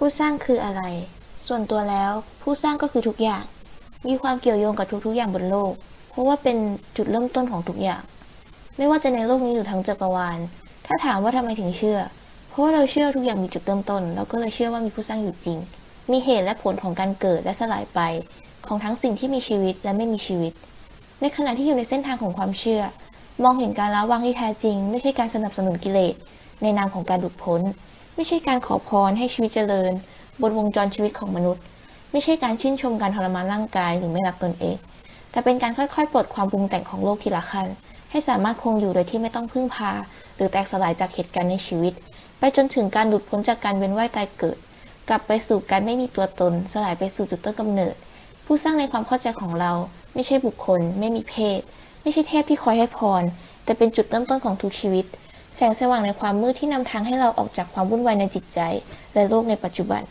ผู้สร้างคืออะไร ส่วนตัวแล้วผู้สร้างก็คือทุกอย่าง มีความเกี่ยวโยงกับทุกๆ อย่างบนโลก เพราะว่าเป็นจุดเริ่มต้นของทุกอย่าง ไม่ว่าจะในโลกนี้หรือทั้งจักรวาล ถ้าถามว่าทำไมถึงเชื่อ เพราะว่าเราเชื่อทุกอย่างมีจุดเริ่มต้น เราก็เลยเชื่อว่ามีผู้สร้างอยู่จริง มีเหตุและผลของการเกิดและสลายไป ของทั้งสิ่งที่มีชีวิตและไม่มีชีวิต ในขณะที่อยู่ในเส้นทางของความเชื่อ มองเห็นการละวางที่แท้จริง ไม่ใช่การสนับสนุนกิเลสในนามของการหลุดพ้น ไม่ใช่การขอพรให้ชีวิตเจริญ บนวงจรชีวิตของมนุษย์ ไม่ใช่การชื่นชมการทรมานร่างกายหรือไม่รักตนเอง แต่เป็นการค่อยๆ ปลดความปรุงแต่งของโลกทีละขั้น ให้สามารถคงอยู่โดยที่ไม่ต้องพึ่งพา หรือแตกสลายจากเหตุการณ์ในชีวิต ไปจนถึงการหลุดพ้นจากการเวียนว่ายตายเกิด กลับไปสู่การไม่มีตัวตน สลายไปสู่จุดต้นกำเนิด ผู้สร้างในความเข้าใจของเรา ไม่ใช่บุคคล ไม่มีเพศ ไม่ใช่เทพที่คอยให้พร แต่เป็นจุดเริ่มต้นของทุกชีวิต แสงสว่างในความมืดที่นำทางให้เราออกจากความวุ่นวายในจิตใจ และโลกในปัจจุบัน